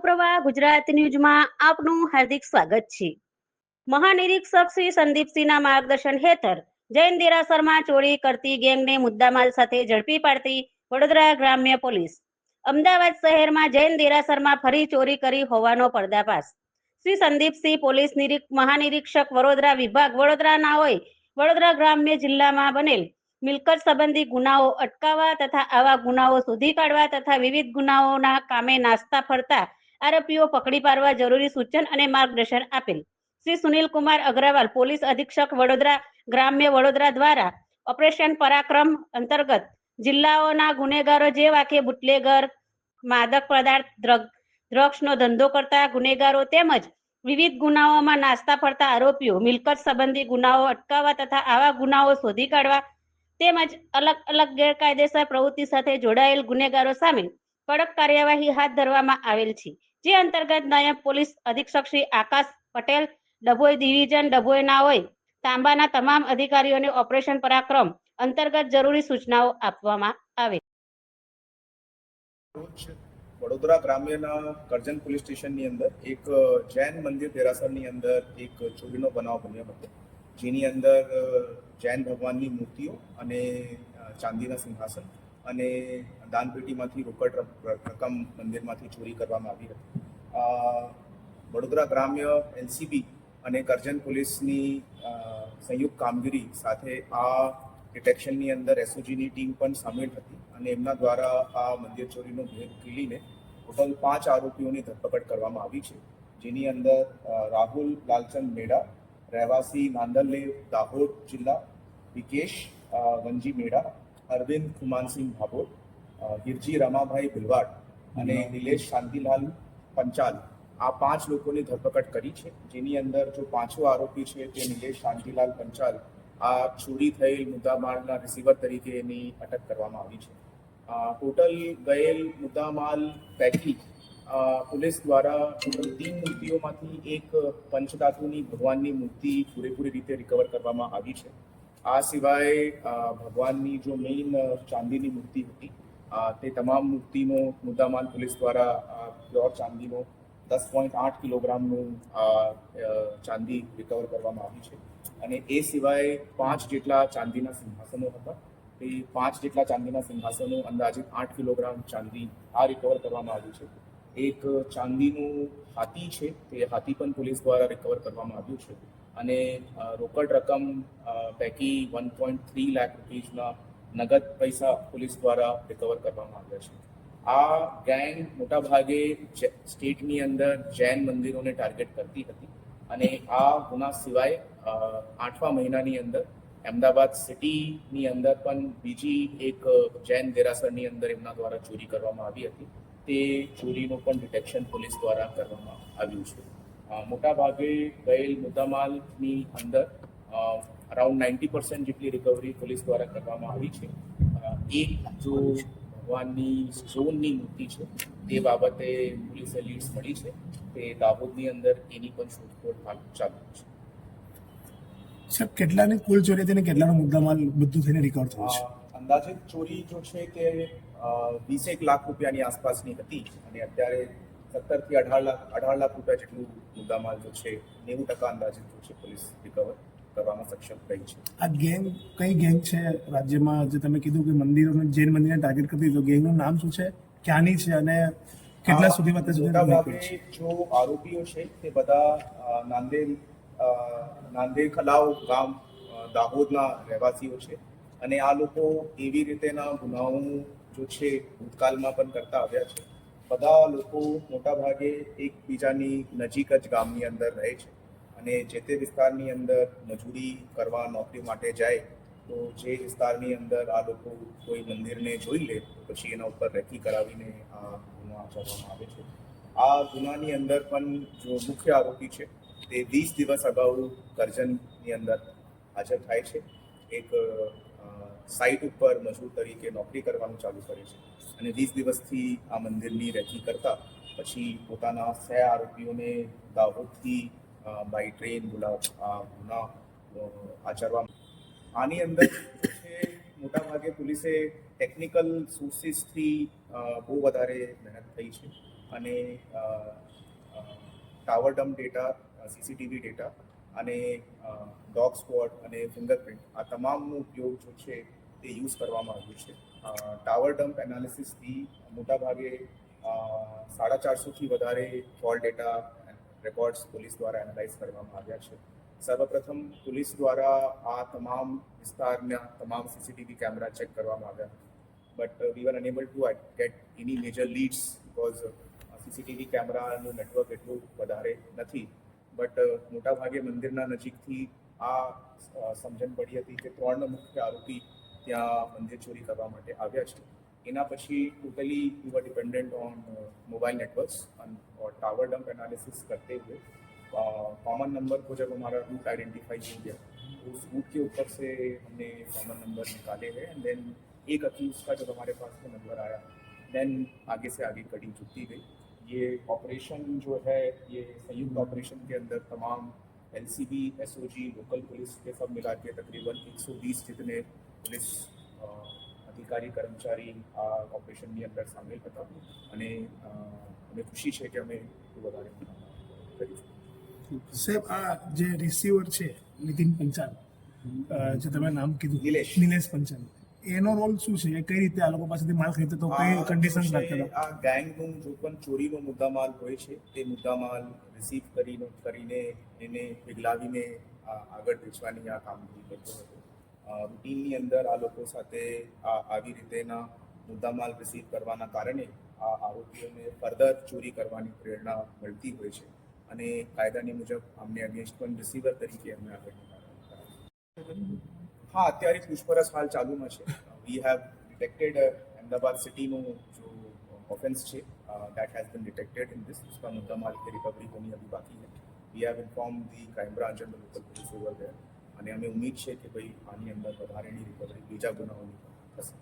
પ્રવાહ ગુજરાત ન્યૂઝમાં આપનું હાર્દિક સ્વાગત છે. મહાનિરીક્ષક શ્રી સંદીપસિંહના માર્ગદર્શન હેઠળ જૈન દેરાસરમાં ચોરી કરતી ગેંગને મુદ્દામાલ સાથે ઝડપી પાડતી વડોદરા ગ્રામ્ય પોલીસ. અમદાવાદ શહેરમાં જૈન દેરાસરમાં ફરી ચોરી કરી હોવાનો પર્દાફાશ. શ્રી સંદીપસિંહ પોલીસ નિરીક્ષ, મહાનિરીક્ષક વડોદરા વિભાગ વડોદરાના હોય, વડોદરા ગ્રામ્ય જિલ્લામાં બનેલ મિલકત સંબંધી ગુનાઓ અટકાવવા તથા આવા ગુનાઓ શોધી કાઢવા તથા વિવિધ ગુનાઓના કામે નાસ્તા ફરતા આરોપીઓ પકડી પાડવા જરૂરી સૂચન અને માર્ગદર્શન આપેલ. શ્રી સુનિલ કુમાર અગ્રવાલ, પોલીસ અધિક્ષક વડોદરા, ગ્રામ્ય વડોદરા દ્વારા ઓપરેશન પરાક્રમ અંતર્ગત જિલ્લાઓના ગુનેગારો જેવા કે બુટલેગર, માદક પદાર્થ ડ્રગ ડ્રગ્સનો ધંધો કરતા ગુનેગારો તેમજ વિવિધ ગુનાઓમાં નાસ્તા ફરતા આરોપીઓ, મિલકત સંબંધી ગુનાઓ અટકાવવા તથા આવા ગુનાઓ શોધી કાઢવા તેમજ અલગ અલગ ગેરકાયદેસર પ્રવૃત્તિ સાથે જોડાયેલ ગુનેગારો સામે કડક કાર્યવાહી હાથ ધરવામાં આવેલ છે. જે અંતર્ગત નાયબ પોલીસ અધિક્ષક શ્રી આકાશ પટેલ, ડભોઈ ડિવિઝન ડભોઈના હોય તાંબાના તમામ અધિકારીઓને ઓપરેશન પરાક્રમ અંતર્ગત જરૂરી સૂચનાઓ આપવામાં આવે. વડોદરા ગ્રામ્યના કરજણ પોલીસ સ્ટેશનની અંદર એક જૈન મંદિર દેરાસરની અંદર એક ચોરીનો બનાવ બન્યો હતો. જેની અંદર જૈન ભગવાનની મૂર્તિઓ અને ચાંદીના સિંહાસન અને દાનપેટીમાંથી રોકડ રક- રકમ મંદિરમાંથી ચોરી કરવામાં આવી હતી. વડોદરા ગ્રામ્ય એલસીબી અને કરજણ પોલીસની સંયુક્ત કામગીરી સાથે આ ડિટેક્શનની અંદર એસઓજીની ટીમ પણ સામેલ હતી અને એમના દ્વારા આ મંદિર ચોરીનો ભેદ ખીલીને ટોટલ પાંચ આરોપીઓની ધરપકડ કરવામાં આવી છે. જેની અંદર રાહુલ લાલચંદ મેડા, રહેવાસી નાંદલલેવ દાહોદ જિલ્લા, વિકેશ વંજી મેડા અરવિંદ ખુમાનસિંહ ભાભોર અ, હિરજી રમાભાઈ ભિલવાડ અને નિલેશ શાંતિલાલ પંચાલ આ પાંચ લોકોની ધરપકડ કરી છે. જેની અંદર જો પાંચો આરોપી છે તે નિલેશ શાંતિલાલ પંચાલ આ ચોરી થયેલ મુદ્દામાલના રિસીવર તરીકે એની અટક કરવામાં આવી છે. ટોટલ ગયેલ મુદ્દામાલ પૈકી પોલીસ દ્વારા તીન મૂર્તિઓમાંથી એક પંચધાતુની ભગવાનની મૂર્તિ પૂરેપૂરી રીતે રિકવર કરવામાં આવી છે. આ સિવાય ભગવાનની જો મેઇન ચાંદીની મૂર્તિ હતી તે તમામ મૂર્તિનો મુદ્દામાલ પોલીસ દ્વારા પ્યોર ચાંદીનો દસ પોઈન્ટ આઠ કિલોગ્રામનું ચાંદી રિકવર કરવામાં આવી છે. અને એ સિવાય પાંચ જેટલા ચાંદીના સિંહાસનો હતા. તે પાંચ જેટલા ચાંદીના સિંહાસનો અંદાજિત આઠ કિલોગ્રામ ચાંદી આ રિકવર કરવામાં આવ્યું છે. એક ચાંદીનું હાથી છે, તે હાથી પણ પોલીસ દ્વારા રિકવર કરવામાં આવ્યું છે. અને રોકડ રકમ પૈકી વન પોઈન્ટ થ્રી લાખ રૂપીઝના નગદ પૈસા પોલીસ દ્વારા રિકવર કરવામાં આવ્યા છે. આ ગેંગ મોટાભાગે સ્ટેટની અંદર જૈન મંદિરોને ટાર્ગેટ કરતી હતી અને આ ગુના સિવાય આઠમા મહિનાની અંદર અમદાવાદ સિટીની અંદર પણ બીજી એક જૈન દેરાસરની અંદર એમના દ્વારા ચોરી કરવામાં આવી હતી. તે ચોરીનું પણ ડિટેક્શન પોલીસ દ્વારા કરવામાં આવ્યું છે. અ, મોટાભાગે ગયેલ મુદ્દામાલની અંદર અરાઉન્ડ નાઇન્ટી પર્સન્ટ જેટલી રિકવરી પોલીસ દ્વારા કરવામાં આવી છે. એક જો ભગવાનની સ્ટોનની મૂર્તિ છે તે બાબતે પોલીસે લીડ્સ મળી છે તે દાહોદની અંદર એની પણ શોધખોળ હાલ ચાલુ છે. સાહેબ કેટલાની કુલ ચોરી થઈને કેટલાનો મુદ્દામાલ બધું થઈને રિકવર થયો છે? અંદાજે ચોરી જો છે તે વીસેક લાખ રૂપિયાની આસપાસની હતી અને અત્યારે સત્તરથી અઢાર લાખ અઢાર લાખ રૂપિયા જેટલું મુદ્દામાલ જો છે નેવું ટકા અંદાજે જો છે પોલીસ રિકવર કરવામાં સક્ષમ રહી છે. આ ગેંગ કઈ ગેંગ છે રાજ્યમાં? જે તમે કીધું કે મંદિરોને જૈન મંદિરને ટાર્ગેટ કરતી તો ગેંગનું નામ શું છે? ક્યાંની છે અને કેટલા સુધી મોટાભાગે છે? જો આરોપીઓ છે તે બધા નાંદેડ નાંદેડ ખલાવ ગામ દાહોદના રહેવાસીઓ છે. અને આ લોકો એવી રીતેના ગુનાઓ જો છે ભૂતકાળમાં પણ કરતા આવ્યા છે. બધા લોકો મોટાભાગે એકબીજાની નજીક જ ગામની અંદર રહે છે. અને જે તે વિસ્તારની અંદર મજૂરી કરવા નોકરી માટે જાય, તો જે વિસ્તારની અંદર આ લોકો કોઈ મંદિરને જોઈ લે, પછી એના ઉપર રેકી કરાવીને આ ગુનો આચરવામાં આવે છે. આ ગુનાની અંદર પણ જો મુખ્ય આરોપી છે, તે વીસ દિવસ અગાઉ કરજણની અંદર હાજર થાય છે. એક સાઇટ ઉપર મજૂર તરીકે નોકરી કરવાનું ચાલુ કરે છે. અને વીસ દિવસથી આ મંદિરની રેકી કરતા પછી પોતાના સહ આરોપીઓને દાહોદથી બાય ટ્રેન બોલાવ આ ગુના આચરવા આની અંદર છે મોટાભાગે પોલીસે ટેકનિકલ સોર્સિસથી બહુ વધારે મહેનત થઈ છે. અને tower dump data CCTV data અને ડોગ સ્પોટ અને ફિંગરપ્રિન્ટ આ તમામનો ઉપયોગ જો છે તે યુઝ કરવામાં આવ્યું છે. ટાવર ડમ્પ એનાલિસિસથી મોટાભાગે ભાગે સાડા ચારસોથી વધારે કોલ ડેટા રેકોર્ડ્સ પોલીસ દ્વારા એનાલાઇઝ કરવામાં આવ્યા છે. સર્વપ્રથમ પોલીસ દ્વારા આ તમામ વિસ્તારના તમામ સીસીટીવી કેમેરા ચેક કરવામાં આવ્યા. But we were unable to get any major leads because CCTV કેમેરાનું નેટવર્ક એટલું વધારે નથી. બટ મોટાભાગે મંદિરના નજીકથી આ અ, સમજણ પડી હતી કે ત્રણ મુખ્ય આરોપી ત્યાં મંદિર ચોરી કરવા માટે આવ્યા છે એના પછી totally we were dependent on mobile networks और टावर डंप एनालिसिस करते हुए कॉमन नंबर को जब हमारा रूट आइडेंटिफाई हो गया तो उस रूट के ऊपर से हमने कॉमन नंबर निकाले हैं एंड देन एक अक्यूज का जब हमारे पास में नंबर आया देन आगे से आगे कड़ी जुटती गई ये ऑपरेशन जो है ये संयुक्त ऑपरेशन के अंदर तमाम एलसीबी एसओजी लोकल पुलिस के सब मिला के तकरीबन 120 जितने पुलिस अ, અધિકારી કર્મચારી આ ઓપરેશનની અંદર સામેલ હતા અને અ, અમને ખુશી છે કે અમે એટલું વધારે કર્યું સાહેબ આ જે રિસીવર છે નીતિન પંચાલ અ, જે તમે નામ કીધું નિલેશ. નિલેશ પંચાલ એનો રોલ શું છે? કઈ રીતે આ લોકો પાસેથી માલ ખરીદતો તો કઈ કન્ડિશન રાખતા આ ગેંગનું જો પણ ચોરીનો મુદ્દામાલ હોય છે તે મુદ્દામાલ રિસીવ કરીને કરીને એને પીગલાવીને આગળ વેચવાની આ કામગીરી કરતો હતો. રૂટીનની અંદર આ લોકો સાથે આ આવી રીતેના મુદ્દામાલ રિસીવ કરવાના કારણે આ આરોપીઓને ફર્ધર ચોરી કરવાની પ્રેરણા મળતી હોય છે. અને કાયદાની મુજબ અમને અગેન્સ્ટ પણ રિસીવર તરીકે અમે આગળની કાર્યવાહી કરાવી हाँ અત્યારે પૂછપરછ હાલ ચાલુમાં છે વી હેવ ડિટેક્ટેડ અમદાવાદ સિટીનો जो ऑफेंस છે that has been detected in this उसका मुद्दा माल की रिकवरी होनी अभी बाकी है we have inform the crime branch and local police over there અને અમે ઉમ્મીદ છે કે ભાઈ આની અંદર વધારેની રિકવરી બીજા ગુનાઓની પણ થશે